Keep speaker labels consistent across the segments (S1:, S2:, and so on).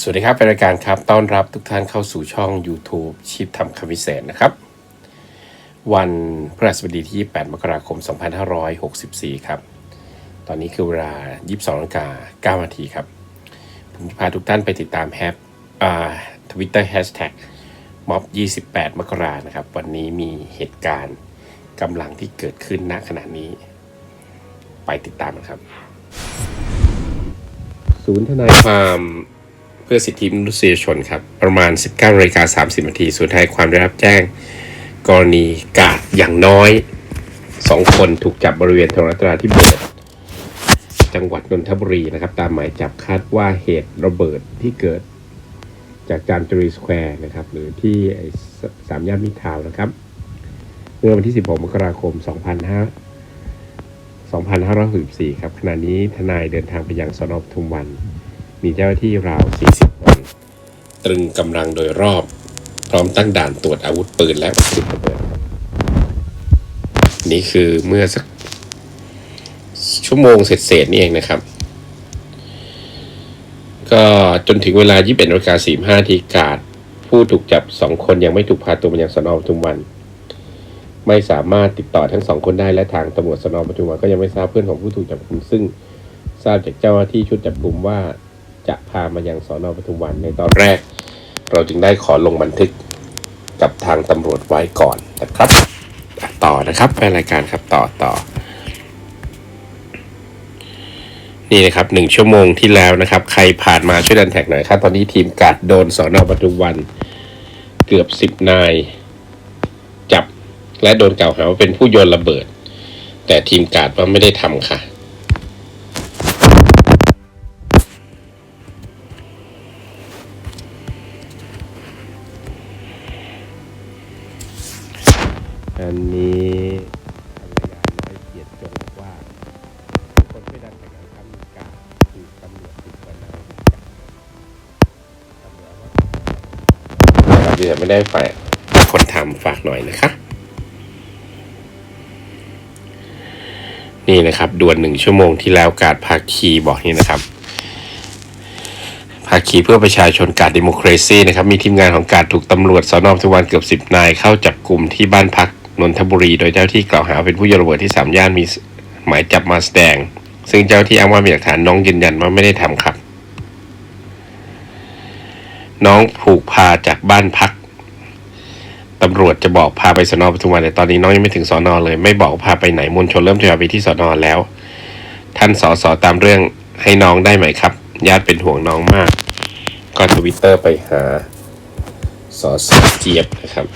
S1: สวัสดีครับเป็นรายการครับ ต้อนรับทุกท่านเข้าสู่ช่อง YouTube ชีพทำคำวิเศษนะครับ วันพฤหัสบดีที่ 28 มกราคม 2564 ครับ ตอนนี้คือเวลา 22นาฬิกา9นาทีครับ ผมจะพาทุกท่านไปติดตามแฮปอ่าทวิตเตอร์แฮชแท็กม็อบ28 มกรานะครับ วันนี้มีเหตุการณ์กำลังที่เกิดขึ้นณขณะนี้ ไปติดตามกันครับ ศูนย์ทนายความ เพื่อสิทธิมนุษยชนครับ ประมาณ 19นาฬิกา30นาทีศูนย์ทนายความได้รับแจ้ง กรณีกาดอย่างน้อย 2 คนถูกจับบริเวณถนนรัตนาธิเบศรจังหวัดนนทบุรีนะครับ ตามหมายจับคาดว่าเหตุระเบิดที่เกิด จากจามจุรีสแควร์นะครับ หรือที่สามย่านมิทาวน์นะครับเมื่อวันที่ 16 มกราคม 2500 2564 ครับขณะนี้ทนายเดินทางไปยังสนปทุมวัน มีเจ้าที่ราว 40 คน ตรึงกำลังโดยรอบ พร้อมตั้งด่านตรวจอาวุธปืนและวัตถุระเบิดครับนี่คือเมื่อสักชั่วโมงเศษๆนี่เองนะครับ ก็จนถึงเวลา 21นาฬิกา45ทีกาดผู้ถูกจับ 2 คนยังไม่ถูกพาตัวมายังสนอปทุมวัน ไม่สามารถติดต่อทั้งสองคนได้และทางตำรวจสนอปทุมวันก็ยังไม่ทราบเพื่อนของผู้ถูกจับกุมซึ่งทราบจากเจ้าหน้าที่ชุดจับกุมว่า จะพามายังสอนอปทุมวันในตอนแรก เราจึงได้ขอลงบันทึกกับทางตำรวจไว้ก่อนนะครับ ต่อนะครับแฟนรายการครับต่อต่อ นี่นะครับหนึ่งชั่วโมงที่แล้วนะครับ ใครผ่านมาช่วยดันแท็กหน่อยครับ ตอนนี้ทีมกาดโดนสอนอปทุมวันเกือบสิบนาย จับและโดนกล่าวหาว่าเป็นผู้โยนระเบิด แต่ทีมกาดว่าไม่ได้ทำค่ะ อันนี้ภรรยาน้อยเกียรติจงบอกว่า คนช่ดันแท็กนะครับมีกาถูกตำรวจติดกว่านายจับตำรวจว่าเราจะไม่ได้ฝ่ายคนทำฝากหน่อยนะคะ นี่นะครับด่วนหนึ่งชั่วโมงที่แล้วกาดภาคีบอกนี่นะครับภาคีเพื่อประชาชนการดิโมครซีนะครับ มีทีมงานของการถูกตำรวจสอนอทุกวันเกือบสิบนายเข้าจับกลุ่มที่บ้านพัก นนทบุรีโดยเจ้าที่กล่าวหาเป็นผู้โยนระเบิดที่สามย่านมีหมายจับมาแสดง ซึ่งเจ้าที่อ้างว่ามีหลักฐานน้องยืนยันว่าไม่ได้ทำครับ น้องผูกพาจากบ้านพักตำรวจจะบอกพาไปสอนอปทุมวันแต่ตอนนี้น้องยังไม่ถึงสอนอเลย ไม่บอกพาไปไหนมวลชนเริ่มทยอยไปที่สอนอแล้ว ท่านสอสอตามเรื่องให้น้องได้ไหมครับ ญาติเป็นห่วงน้องมาก ก็ทวิตเตอร์ไปหาสอสอเจี๊ยบนะครับ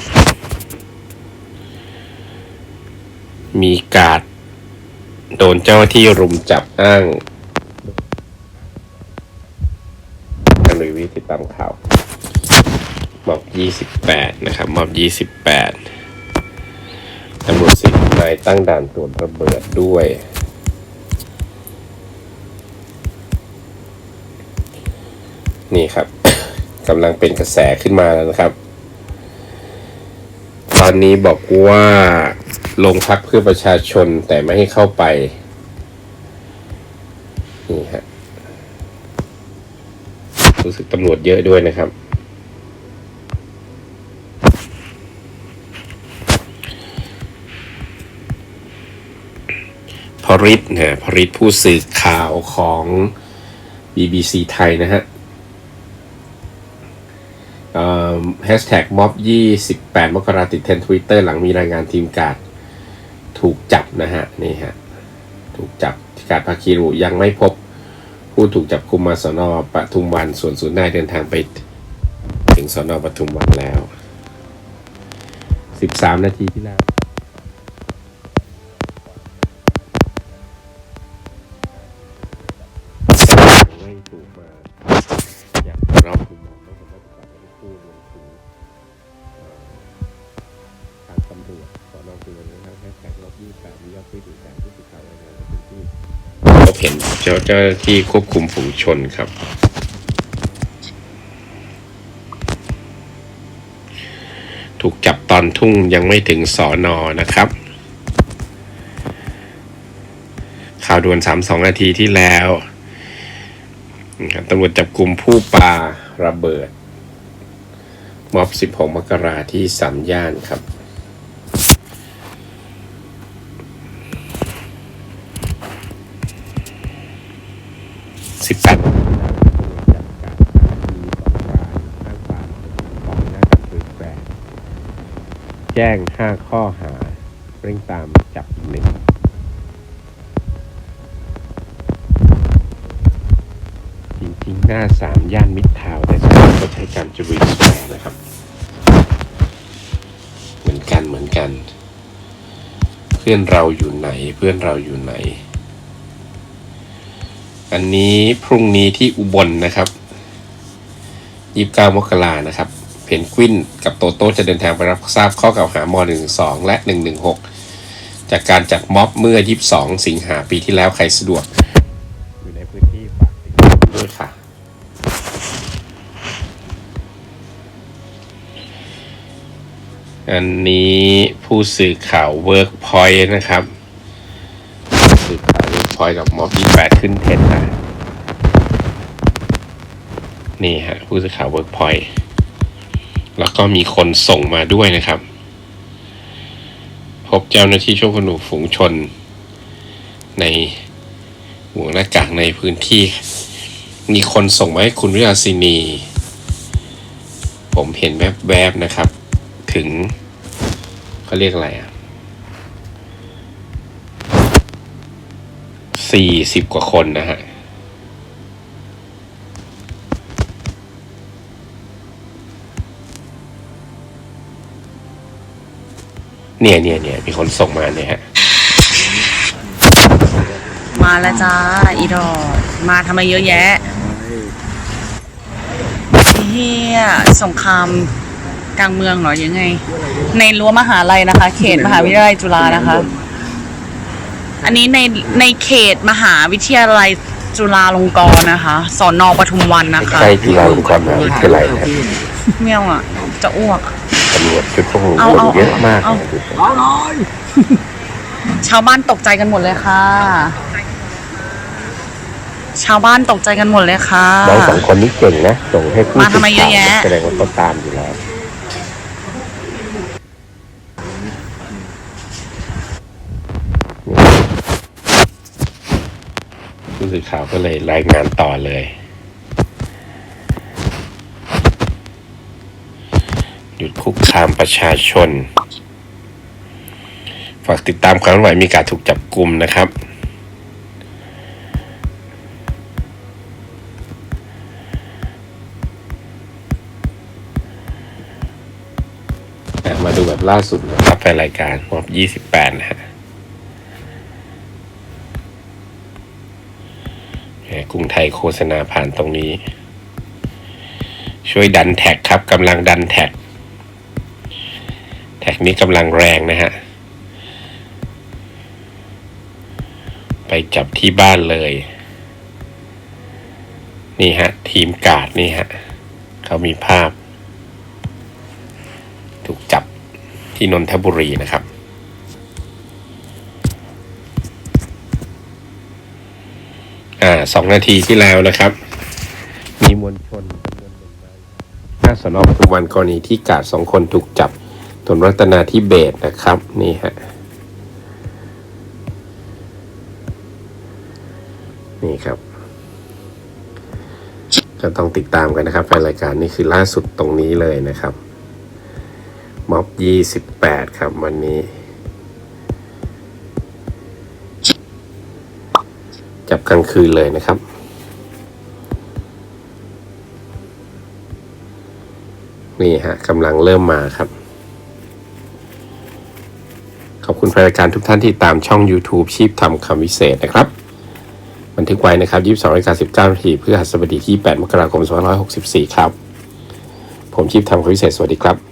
S1: มีการดโดนเจ้าหน้าที่รุมจับอ้างกันเลยวิติดตามข่าวมอบ28 นะครับมอบ 28ตำรวจสิบนายตั้งด่านตรวจระเบิดด้วย นี่ครับกำลังเป็นกระแสขึ้นมาแล้วนะครับ ตอนนี้บอกว่า ลงพักเพื่อประชาชนแต่ไม่ให้เข้าไป นี่ฮะ รู้สึกตำรวจเยอะด้วยนะครับพริตนะพริตผู้สื่อข่าวของ BBC ไทยนะฮะแฮชแท็กม็อบ28 มกราติดเทนทวิตเตอร์หลังมีรายงานทีมการด ถูกจับนะฮะนี่ฮะถูกจับที่การภาคีรุยังไม่พบผู้ถูกจับคุมมาสนอปทุมวันส่วนศูนย์นายเดินทางไปถึงสนอปทุมวันแล้ว 13 นาทีที่แล้ว เจ้าเจ้าหน้าที่ควบคุมฝูงชนครับ ถูกจับตอนทุ่งยังไม่ถึงสอนอนะครับ ข่าวด่วน 32 นาทีที่แล้วตำรวจจับกลุ่มผู้ปาระเบิด ม็อบ 16 มกราที่สามย่านครับ สิบแปดแจ้งห้าข้อหา เร่งตามจับหนึ่งจริงๆ หน้าสามย่านมิตรทาวแต่สมัยก็ใช้การจุรีสแควร์นะครับ เหมือนกันเหมือนกัน เพื่อนเราอยู่ไหนเพื่อนเราอยู่ไหน อันนี้พรุ่งนี้ที่อุบลนะครับยี่สิบเก้ามกรานะครับ เพนกวินกับโตโต้จะเดินทางไปรับทราบข้อกล่าวหาม112และ116จากการจัดม็อบเมื่อ22สิงหาปีที่แล้วใครสะดวก อยู่ในพื้นที่ฝากติดตามด้วยค่ะ อันนี้ผู้สื่อข่าว Workpoint นะครับ อข่าว Workpoint กับม็อบ28ขึ้นเทนนะนี่ฮะผู้สื่อข่าว Workpoint แล้วก็มีคนส่งมาด้วยนะครับ พบเจ้าหน้าที่ช่วงคนหนูฝูงชน ในหมวกหน้ากากในพื้นที่ มีคนส่งมาให้คุณวิลาสินี ผมเห็นแวบๆนะครับ ถึงเขาเรียกอะไรอะ สี่สิบกว่าคนนะฮะเนี่ยเนี่ยเนี่ยมีคนส่งมาเนี่ยฮะ
S2: มาแล้วจ้าอีดอกมาทำไมเยอะแยะเฮียสงครามกลางเมืองเหรอยังไง ในรั้วมหาลัยนะคะ เขตมหาวิทยาลัยจุฬานะคะ อันนี้ในในเขตมหาวิทยาลัยจุฬาลงกรณ์นะคะ สอนอปทุมวันนะคะ
S1: ใกล้จุฬาลงกรณ์มหาวิทยาลัยนะ
S2: เมี่ยวอะ จะอ้วก
S1: ตำรวจชุดพวก
S2: เอาเอา
S1: เยอะมาก
S2: เอา ชาวบ้านตกใจกันหมดเลยค่ะ ชาวบ้านตกใจกันหมดเลยค่ะ
S1: น้องสองคนนี้เก่งนะ ส่งให้ผู้
S2: มาทำไมเยอะแยะ
S1: แสดงว่าเขาตามอยู่แล้ว สื่อข่าวก็เลยรายงานต่อเลย หยุดคุกคามประชาชน ฝากติดตามความเคลื่อนไหวมีการถูกจับกลุ่มนะครับอ่มาดูแบบล่าสุดนะครับแฟนรายการมอบ28 นะฮะแหม กรุงไทยโฆษณาผ่านตรงนี้ ช่วยดันแท็กครับกำลังดันแท็ก แท็กนี้กำลังแรงนะฮะ ไปจับที่บ้านเลย นี่ฮะ ทีมกาดนี่ฮะ เขามีภาพ ถูกจับที่นนทบุรีนะครับ อ่าสองนาทีที่แล้วนะครับ มีมวลชนจำนวนหนึ่งมาหน้าสนอปทุมวันกรณีที่กาดสองคนถูกจับถนรัตนาธิเบศรนะครับ นี่ฮะนี่ครับ ก็ต้องติดตามกันนะครับแฟนรายการนี่คือล่าสุดตรงนี้เลยนะครับม็อบยี่สิบแปดครับวันนี้ จับกลางคืนเลยนะครับ นี่ฮะกำลังเริ่มมาครับ ขอบคุณแฟนรายการทุกท่านที่ตามช่อง YouTube ชีพทำคำวิเศษนะครับ บันทึกไว้นะครับ 22นาฬิกา19นาทีเพื่อหัสบดีที่ 8 มกราคม 2564 ครับ ผมชีพทำคำวิเศษ สวัสดีครับ